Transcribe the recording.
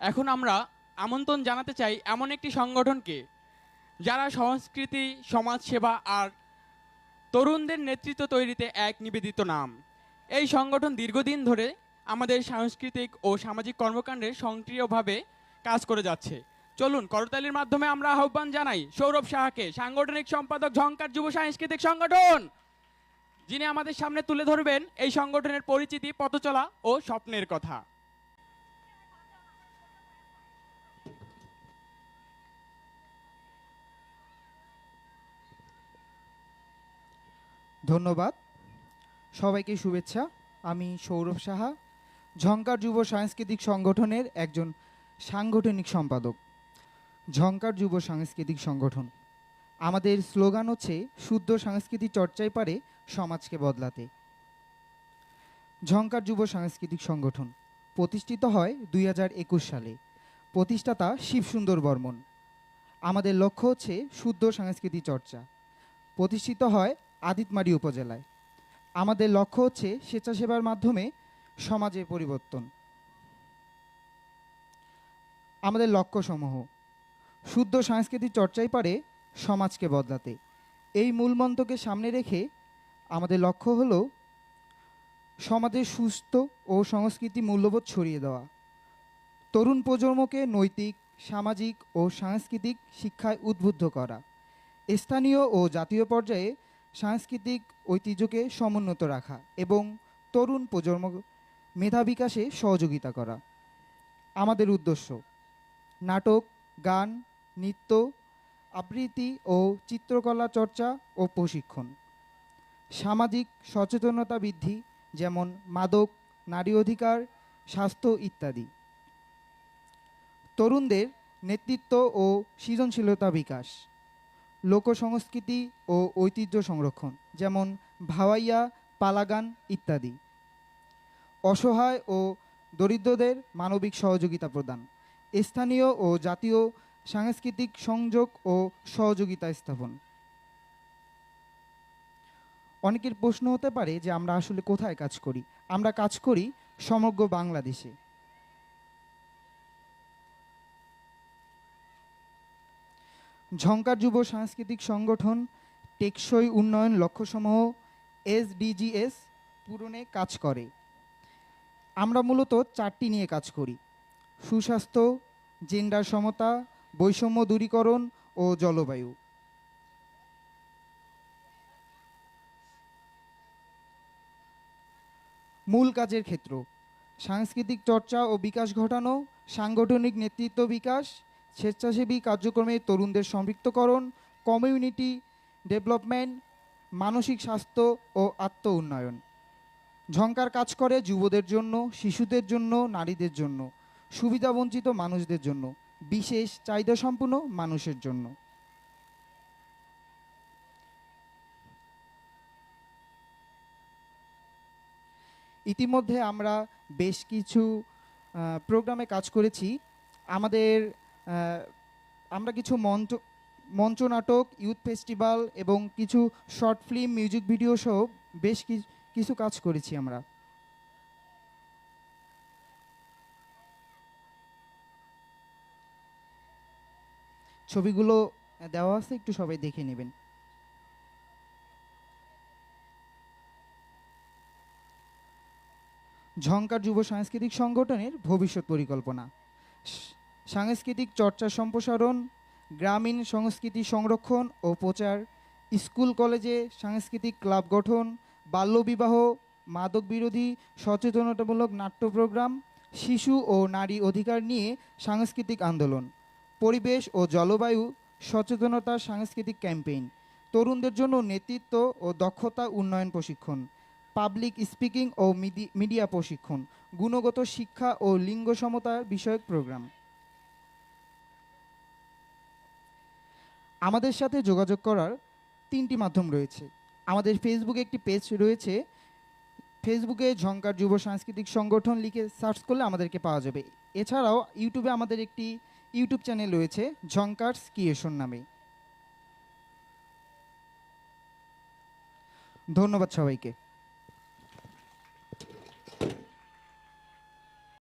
এখন আমরা আমন্ত্রণ জানাতে চাই এমন একটি সংগঠনকে, যারা সংস্কৃতি, সমাজসেবা আর তরুণদের নেতৃত্ব তৈরিতে এক নিবেদিত নাম। এই সংগঠন দীর্ঘদিন ধরে আমাদের সাংস্কৃতিক ও সামাজিক কর্মকাণ্ডে সক্রিয়ভাবে কাজ করে যাচ্ছে। চলুন, করতালির মাধ্যমে আমরা আহ্বান জানাই সৌরভ সাহাকে, সাংগঠনিক সম্পাদক ঝঙ্কার যুব সাংস্কৃতিক সংগঠন, যিনি আমাদের সামনে তুলে ধরবেন এই সংগঠনের পরিচিতি, পথচলা ও স্বপ্নের কথা। ধন্যবাদ। সবাইকে শুভেচ্ছা। আমি সৌরভ সাহা ঝঙ্কার যুব সাংস্কৃতিক সংগঠনের একজন সাংগঠনিক সম্পাদক। ঝঙ্কার যুব সাংস্কৃতিক সংগঠন। আমাদের স্লোগান হচ্ছে, শুদ্ধ সাংস্কৃতিক চর্চায় পারে সমাজকে বদলাতে। ঝঙ্কার যুব সাংস্কৃতিক সংগঠন প্রতিষ্ঠিত হয় দুই হাজার একুশ সালে। প্রতিষ্ঠাতা শিবসুন্দর বর্মন। আমাদের লক্ষ্য হচ্ছে, শুদ্ধ সাংস্কৃতিক চর্চা। প্রতিষ্ঠিত হয় আদিতমারি উপজেলায়। আমাদের লক্ষ্য হচ্ছে স্বেচ্ছাসেবার মাধ্যমে সমাজের পরিবর্তন। আমাদের লক্ষ্যসমূহ, শুদ্ধ সাংস্কৃতিক চর্চাই পারে সমাজকে বদলাতে। এই মূলমন্ত্রকে সামনে রেখে আমাদের লক্ষ্য হল সমাজের সুস্থ ও সংস্কৃতি মূল্যবোধ ছড়িয়ে দেওয়া। তরুণ প্রজন্মকে নৈতিক, সামাজিক ও সাংস্কৃতিক শিক্ষায় উদ্বুদ্ধ করা। স্থানীয় ও জাতীয় পর্যায়ে সাংস্কৃতিক ঐতিহ্যকে সমুন্নত রাখা এবং তরুণ প্রজন্ম মেধা বিকাশে সহযোগিতা করা। আমাদের উদ্দেশ্য, নাটক, গান, নৃত্য, আবৃত্তি ও চিত্রকলা চর্চা ও প্রশিক্ষণ। সামাজিক সচেতনতা বৃদ্ধি, যেমন মাদক, নারী অধিকার, স্বাস্থ্য ইত্যাদি। তরুণদের নেতৃত্ব ও সৃজনশীলতা বিকাশ। লোকসংস্কৃতি ও ঐতিহ্য সংরক্ষণ, যেমন ভাওয়াইয়া, পালাগান ইত্যাদি। অসহায় ও দরিদ্রদের মানবিক সহযোগিতা প্রদান, স্থানীয় ও জাতীয় সাংস্কৃতিক সংযোগ ও সহযোগিতা স্থাপন। অনেকের প্রশ্ন হতে পারে যে আমরা আসলে কোথায় কাজ করি? আমরা কাজ করি সমগ্র বাংলাদেশে। ঝঙ্কার যুব সাংস্কৃতিক সংগঠন টেকসই উন্নয়ন লক্ষ্যসমূহ এসডিজিএস পূরণে কাজ করে। আমরা মূলত চারটি নিয়ে কাজ করি। সুস্বাস্থ্য, জেন্ডার সমতা, বৈষম্য দূরীকরণ ও জলবায়ু। মূল কাজের ক্ষেত্র, সাংস্কৃতিক চর্চা ও বিকাশ ঘটানো, সাংগঠনিক নেতৃত্ব বিকাশ স্বেচ্ছাসেবী কার্যক্রমে তরুণদের সম্পৃক্তকরণ কমিউনিটি ডেভেলপমেন্ট মানসিক স্বাস্থ্য ও আত্ম উন্নয়ন ঝঙ্কার কাজ করে যুবদের জন্য, শিশুদের জন্য, নারীদের জন্য সুবিধাবঞ্চিত মানুষদের জন্য, বিশেষ চাহিদা সম্পন্ন মানুষের জন্য। ইতিমধ্যে আমরা বেশ কিছু প্রোগ্রামে কাজ করেছি। আমাদের আমরা কিছু মঞ্চ মঞ্চ নাটক, ইউথ ফেস্টিভ্যাল এবং কিছু শর্ট ফিল্ম, মিউজিক ভিডিও সহ বেশ কিছু কাজ করেছি আমরা। ছবিগুলো দেওয়া আছে, একটু সবাই দেখে নেবেন। ঝঙ্কার যুব সাংস্কৃতিক সংগঠনের ভবিষ্যৎ পরিকল্পনা। সাংস্কৃতিক চর্চা সম্প্রসারণ, গ্রামীণ সংস্কৃতি সংরক্ষণ ও প্রচার, স্কুল কলেজে সাংস্কৃতিক ক্লাব গঠন, বাল্যবিবাহ মাদক বিরোধী সচেতনতামূলক নাট্য প্রোগ্রাম, শিশু ও নারী অধিকার নিয়ে সাংস্কৃতিক আন্দোলন, পরিবেশ ও জলবায়ু সচেতনতা সাংস্কৃতিক ক্যাম্পেইন, তরুণদের জন্য নেতৃত্ব ও দক্ষতা উন্নয়ন প্রশিক্ষণ, পাবলিক স্পিকিং ও মিডি- মিডিয়া প্রশিক্ষণ, গুণগত শিক্ষা ও লিঙ্গ সমতা বিষয়ক প্রোগ্রাম। আমাদের সাথে যোগাযোগ করার তিনটি মাধ্যম রয়েছে। আমাদের ফেসবুকে একটি পেজ রয়েছে। ফেসবুকে ঝঙ্কার যুব সাংস্কৃতিক সংগঠন লিখে সার্চ করলে আমাদেরকে পাওয়া যাবে। এছাড়াও ইউটিউবে আমাদের একটি ইউটিউব চ্যানেল রয়েছে ঝঙ্কার্স ক্রিয়েশন নামে। ধন্যবাদ সবাইকে।